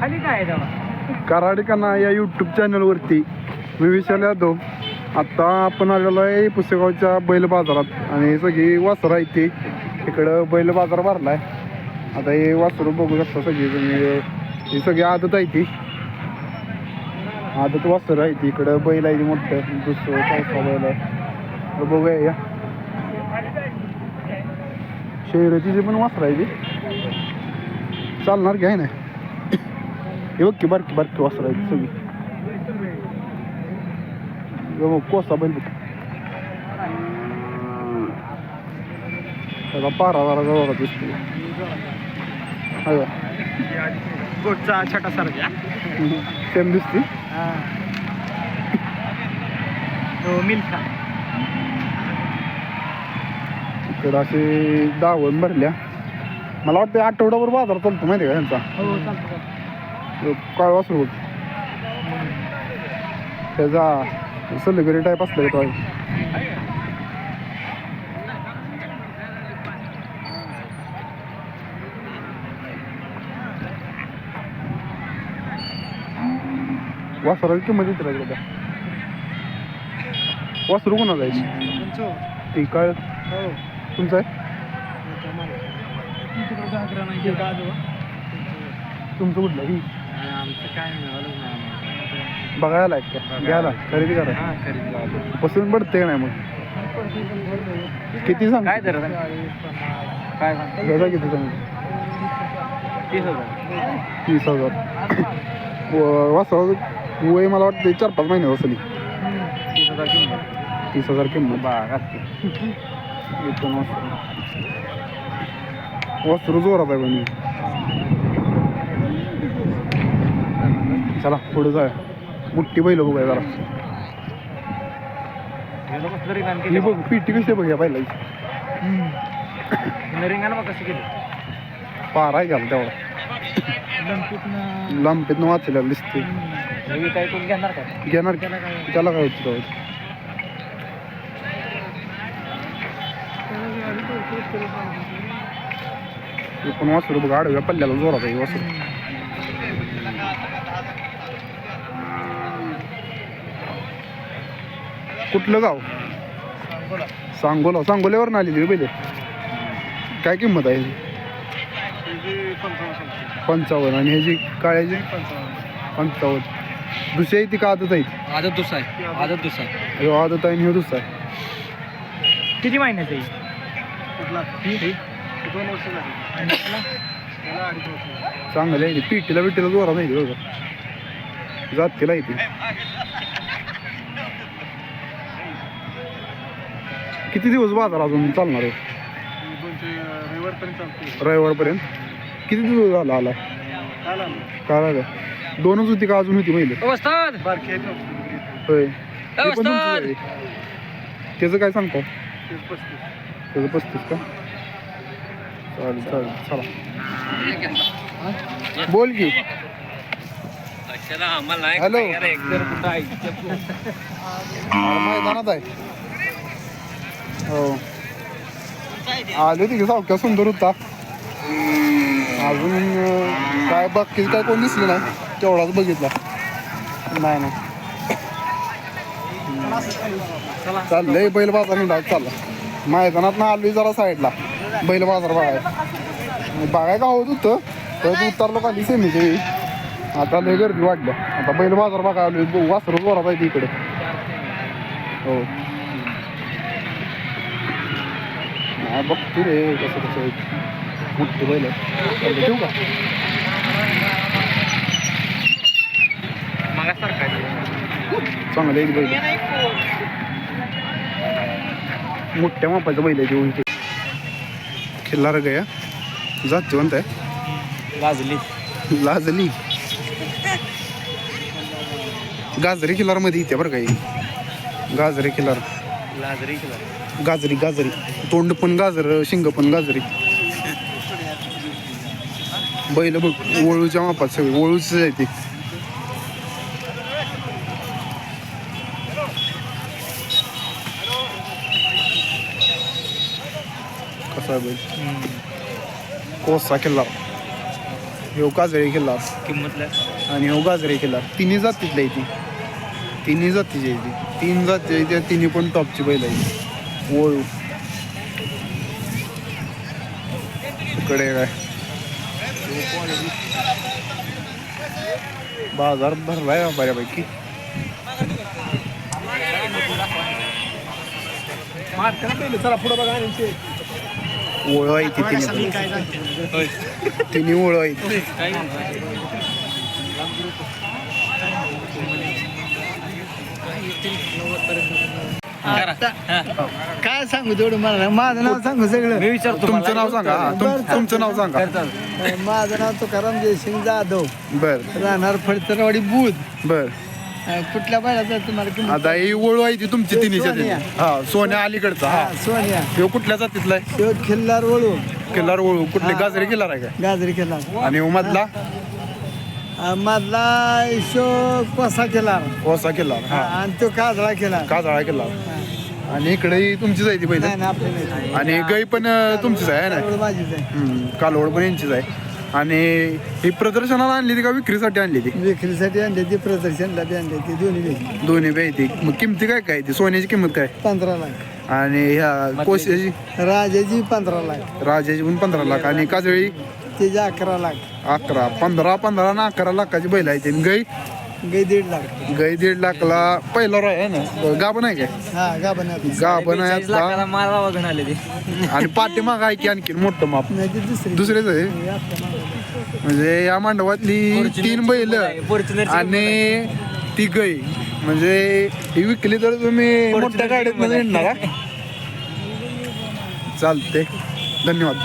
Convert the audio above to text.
खाली काय या यूट्यूब चॅनलवरती मी विशाल यादव आत्ता आपण आलेलो आहे पुसेगावच्या बैल बाजारात आणि सगळी वासरं आहे ती. इकडं बैल बाजार भरला आहे आता हे वासरं बघू शकता सगळी तुम्ही ही सगळी आदत आहे ती. आदत वासरं आहे ती. इकडं बैल आहे ती मोठं. दुसरं चौथा बैल आहे? बघूया या. शहराची जी पण वासरं आहे ती. चालणार घ्याय आहे ना की बारकी बारकी वासरं आहेत सगळी कोसा बैल त्याचा पारा जरा जवळ दिसतो गोटचा छोटा सारखा सेम दिसते तो मिल्का इकडं असे दावण भरल्या मला वाटतं आठवड्याभर बाजार चालतो माहिती का हो वासरू बघ. त्याचा सलगरी टाईप असलं तो आहे. वासराची किंमत येते राहिली का वासरू कोणाला जायची ती काय हो. तुमचं आहे? तुमचं कुठलं? ही. आमचं काय मिळालं नाही बघायला आहे का? घ्यायला खरेदी करा. हा खरेदी पसंत पडते का नाही मग? किती सांग? काय दर काय सांग? किती सांग? तीस हजार. तीस हजार. वासा वय मला वाटतं चार पाच महिने असली तीस हजार किंमत. तीस हजार किंमत. बाग असते वासरू वासरू जोरात आहे पण चला पुढे जाय मोठी बैल बघूया जरा. ही बघ पिटी कशी आहे बघ या बैलाची. रिंगाण पारा आहे घाल तेवढा. लंपीतनं लांबीतनं वाचलेला दिसते घेणार? त्याला काय? होतं पण वासरू बघ आडव्या पल्ल्याला जोरात आहे वासरू. कुठलं गाव? सांगोला. सांगोल्यावर आलेली रे पहिले. काय किंमत आहे? पंचावन्न. आणि ह्याची काळ्याची पंचावन्न. दुसरी आहे ती का आदत आहे? आदत दुसरा आहे. आदत दुसरा आहे. ह्यो आदत आहे आणि ह्यो दुसरा आहे. किती महिन्याचं आहे? चांगलं आहे. पिटीला बिटीला जोरा नाही बघा. जातीला आहे ती. किती दिवस बाजार अजून चालणार आहे? रविवारपर्यंत किती दिवस झाला आला? काल आलं. दोनच होती का अजून होती पहिले वस्ताद होय. ते पण तुमचंच आहे. त्याचं काय सांगता त्याचं पस्तीस. का? चालेल चालेल चला. बोल की. हॅलो. मैदानात आहे. हो. आले होते की सावक्या सुंदर होता. अजून काय बाकीचं काय कोण दिसलं नाही? तेवढाच बघितला. नाही नाही. चाललंय बैल बाजार निघा चालला. मैदानात ना आलोय जरा साईडला. बैल बाजार बघाय. बघाय का होत होतं तर उतरलो खाली सेमीच्या वेळी. आता लय गर्दी वाढल्या. आता बैल बाजार बघायला आलोय. वासरू जोरात आहे इकडे. हो. नाही बघतो रे कसं कसं. मोठी बैल ठेवू का चांगलं एक बैल मोठ्या मापाचं बैल आहे ते इथे खिल्लार गया जातीवंत आहे गाजली लाजली गाजरी किल्लारमध्ये येते बरं काही गाजरी किल्लार लाजरी गाजरी गाजरी. तोंड पण गाजर शिंग पण गाजरी. बैल बघ वळूच्या मापात सगळी वळूच आहे ती. कसा बैल? कोसा किल्ला ह्यो काजळी किल्ला किंमतला. आणि ह्यो गाजरे किल्ला तिन्ही जातीतल्या ती. तिन्ही जातीची आहे ती तीन जाती आहे त्या तिन्ही पण टॉपची बैल आहे वळू. इकडे काय? बाजार भरलाय हा बऱ्यापैकी. चला आहे ती तिन्ही पण. तिन्ही ओळख आहे काय काय सांगू तेवढं मला? माझं नाव सांगू सगळं. मी विचारतो तुमचं नाव सांगा. हा, तुम- तुमचं नाव सांगा. माझं नाव तुकाराम जयसिंग जाधव. बर. राहणार फडतरवाडी बुध. बर. अं, कुठल्या बैलाचा तुम्हाला किंमत? आता ही ओळू आहे ती तुमची तिन्ही सोन्या. हा सोन्या अलीकडचा हा. हा, सोनिया. ह्यो कुठल्या जातीतला आहे? तो खिल्लार वळू किल्लार ओळू. कुठले. गाजरे किल्लार आहे गाजरी खिल्लार. का आणि ह्यो मधला शो कोसा वसा किल्लार हा. आणि तो काजळा खिल्लार काजळा किल्लार आणि इकडे ही तुमचीच आहे ती पहिले? नाही ना आपले नाही. आणि गाई पण अं, तुमचीच आहे ना? एवढं माझीच आहे. हम्म, कालवड पण यांचीच आहे. आणि ही प्रदर्शनाला आणली ती का विक्रीसाठी आणली ती? विक्रीसाठी आणली ती प्रदर्शनला बी आणली ती दोन्ही बी दोन्ही बी आहे ती. मग किमती काय काय ती? सोन्याची किंमत काय? पंधरा लाख. आणि ह्या कोशाची राजाची पंधरा लाख. राजाची पण पंधरा लाख. आणि काजळी? तिची अकरा लाख. अकरा. पंधरा पंधरा ना अकरा लाखाची बैल आहे ती गाई? गाई दीड लाख. गाई दीड लाखला पहिला रॉय आहे ना? गाभण आहे काय? हा गाभण आहे. गाभण आहे आता. बघून आले ते. आणि पाठीमाग आहे की आणखी मोठं माप? नाही ती दुसरी. दुसरेच आहे? हे आपल्या मागं. म्हणजे या मांडवातली तीन बैल Fortuner ची आणि ती गाई. म्हणजे ही विकली तर तुम्ही मोठ्या गाडीत मध्ये येणार चालते धन्यवाद.